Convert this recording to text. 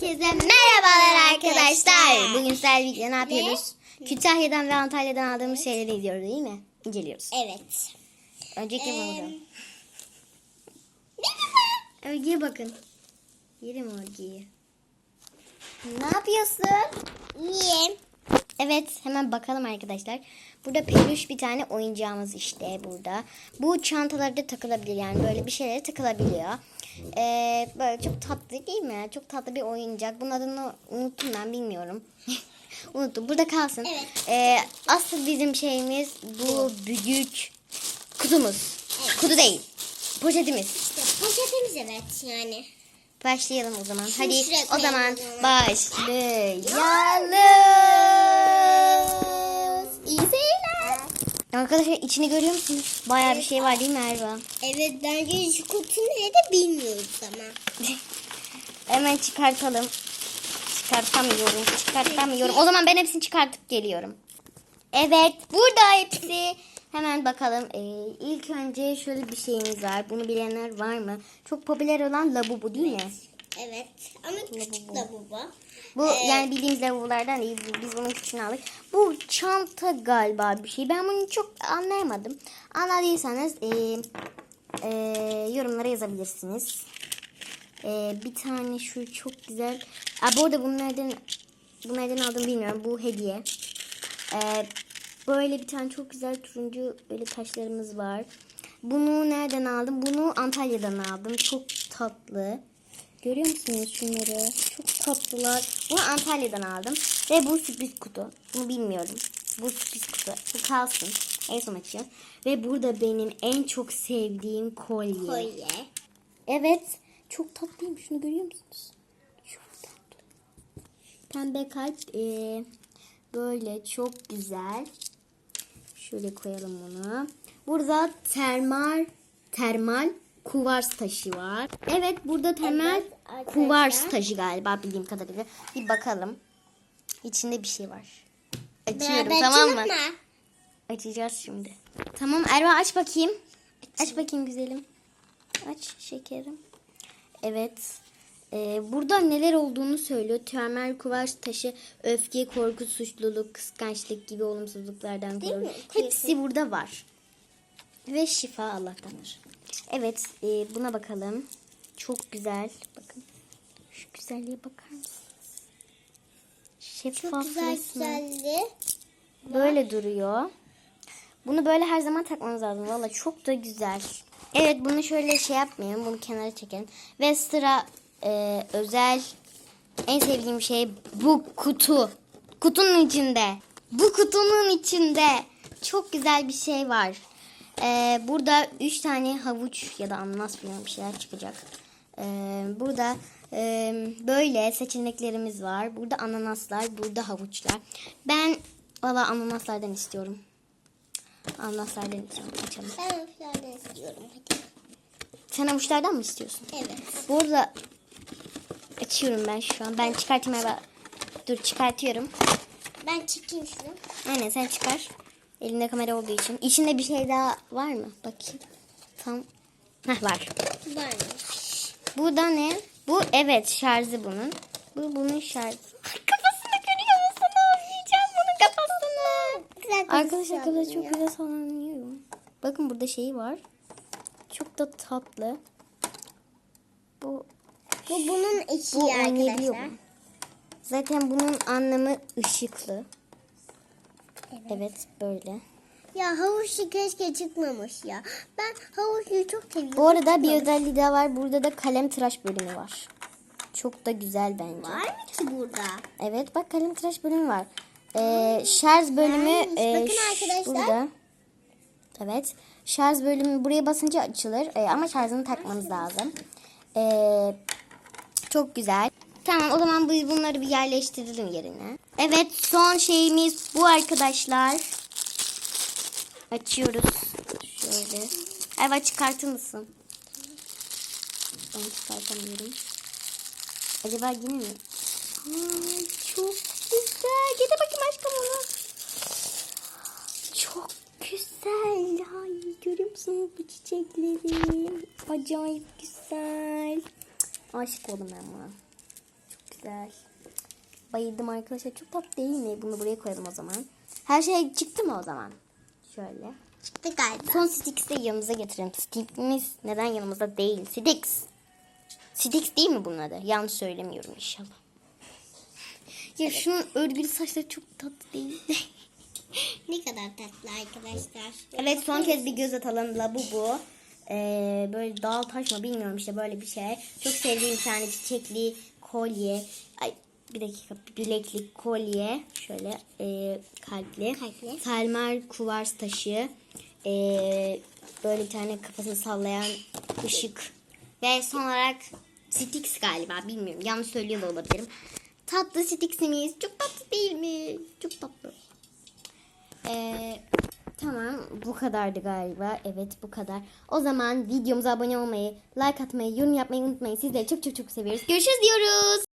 Herkese merhabalar arkadaşlar. Bugün sizlerle birlikte ne yapıyoruz? Kütahya'dan ve Antalya'dan aldığımız şeyleri izliyoruz değil mi? İnceliyoruz. Evet. Öncelikle Ee, bunu. Örgüye bakın. Yerim örgüyü. Ne yapıyorsun? İyiyim. Evet hemen bakalım arkadaşlar. Burada peluş bir tane oyuncağımız işte burada. Bu çantalarda takılabilir yani böyle bir şeylere takılabiliyor. Ee, böyle çok tatlı değil mi? Çok tatlı bir oyuncak. Bunun adını unuttum ben bilmiyorum. unuttum. Burada kalsın. Evet. Ee, asıl bizim şeyimiz bu büyük kutumuz. Kutu değil. Poşetimiz. İşte poşetimiz evet yani. Başlayalım o zaman. Şunu Hadi o zaman. başlayalım. Arkadaşlar içini görüyor musunuz? Bayağı bir şey var değil mi Erva? Evet bence şu kutu nerede bilmiyoruz ama. Hemen çıkartalım. Çıkartamıyorum. Çıkartamıyorum. O zaman ben hepsini çıkartıp geliyorum. Evet burada hepsi. Hemen bakalım. Ee, ilk önce şöyle bir şeyimiz var. Bunu bilenler var mı? Çok popüler olan labubu değil mi? Evet ama küçük de bu bu. Ee, yani bildiğimiz labubulardan değil. Biz bunun küçüğünü aldık. Bu çanta galiba bir şey. Ben bunu çok anlayamadım. Anladıysanız e, e, yorumlara yazabilirsiniz. E, bir tane şu çok güzel. Aa, bu arada bunlardan bunlardan aldım bilmiyorum. Bu hediye. E, böyle bir tane çok güzel turuncu böyle taşlarımız var. Bunu nereden aldım? Bunu Antalya'dan aldım. Çok tatlı. Görüyor musunuz şunları? Çok tatlılar. Bunu Antalya'dan aldım. Ve bu sürpriz kutu. Bunu bilmiyorum. Bu sürpriz kutu. Bu kalsın. En son açacağız. Ve burada benim en çok sevdiğim kolye. Kolye. Evet. Çok tatlıyım. Şunu görüyor musunuz? Çok tatlı. Pembe kalp. ee, böyle çok güzel. Şöyle koyalım bunu. Burada termal termal kuvars taşı var. Evet burada termal Evet, kuvars taşı galiba bildiğim kadarıyla. Bir bakalım. İçinde bir şey var. Açıyorum Beraber tamam mı? açalım Açacağız şimdi. Tamam Erva aç bakayım. Aç bakayım güzelim. Aç şekerim. Evet. Ee, burada neler olduğunu söylüyor. Termal kuvars taşı, öfke, korku, suçluluk, kıskançlık gibi olumsuzluklardan korur. Hepsi burada var. Ve şifa Allah'tandır. Evet e, buna bakalım. Çok güzel. Bakın. Şu güzelliğe bakar mısınız? Şeffaf Çok güzel resmen. güzeldi. Böyle duruyor. Bunu böyle her zaman takmanız lazım. Valla çok da güzel. Evet bunu şöyle şey yapmayalım. Bunu kenara çekelim. Ve sıra e, özel en sevdiğim şey bu kutu. Kutunun içinde. Bu kutunun içinde çok güzel bir şey var. E, burada 3 tane havuç ya da ananas bilmiyorum bir şeyler çıkacak. E, burada e, böyle seçeneklerimiz var. Burada ananaslar, burada havuçlar. Ben valla ananaslardan istiyorum. Ananaslardan istiyorum. Açalım. Ben öflerden istiyorum hadi. Sen havuçlardan mı istiyorsun? Evet. Burada açıyorum ben şu an. Ben çıkartmaya bak. Dur çıkartıyorum. Ben çekeyim şunu. Aynen sen çıkar. Elinde kamera olduğu için. İçinde bir şey daha var mı? Bakayım. Tam. Heh var. Varmış. Bu da ne? Bu evet şarjı bunun. Bu bunun şarjı. Kafasını görüyor musun? Oynayacağım bunun kafasını. Güzel Arkadaşlar kafası çok güzel sallanıyor. Bakın burada şeyi var. Çok da tatlı. Bu Bu bunun eşiği bu arkadaşlar. Zaten bunun anlamı ışıklı. Evet. böyle. Ya havuçlu keşke çıkmamış ya. Ben havuçluyu çok seviyorum. Bu arada bir özelliği daha var. Burada da kalem tıraş bölümü var. Çok da güzel bence. Var mı ki burada? Evet bak kalem tıraş bölümü var. Ee, şarj bölümü Varmış. e, Bakın arkadaşlar. burada. Evet. Şarj bölümü buraya basınca açılır. Ee, ama şarjını takmanız lazım. Ee, çok güzel. Tamam o zaman biz bunları bir yerleştirelim yerine. Evet son şeyimiz bu arkadaşlar. Açıyoruz. Şöyle. Evet çıkartır mısın? Ben çıkartamıyorum. Acaba yine mi? Ay çok güzel. Gide bakayım aşkım onu. Çok güzel. Ay görüyor musunuz bu çiçekleri? Acayip güzel. Aşık oldum ben. Çok güzel. Bayıldım arkadaşlar. Çok tatlı değil mi? Bunu buraya koyalım o zaman. Her şey çıktı mı o zaman? Şöyle. Çıktı galiba. Son Stix'i de yanımıza getirelim. Stix'imiz neden yanımızda değil? Stix. Stix değil mi bunun adı? Yanlış söylemiyorum inşallah. Ya şunun örgülü saçları çok tatlı değil. Ne kadar tatlı arkadaşlar. evet son kez bir göz atalım. Labubu. Ee, böyle dal taş mı bilmiyorum işte böyle bir şey. Çok sevdiğim bir tane çiçekli kolye. Ay bir dakika bileklik kolye. Şöyle e, kalpli. Kalpli. Telmer kuvars taşı. E, böyle bir tane kafasını sallayan ışık. Ve son olarak Stix galiba bilmiyorum. Yanlış söylüyor da olabilirim. Tatlı Stix'imiz. Çok tatlı değil mi? Çok tatlı. Ee, tamam bu kadardı galiba. Evet bu kadar. O zaman videomuza abone olmayı, like atmayı, yorum yapmayı unutmayın. Sizleri çok çok çok seviyoruz. Görüşürüz diyoruz.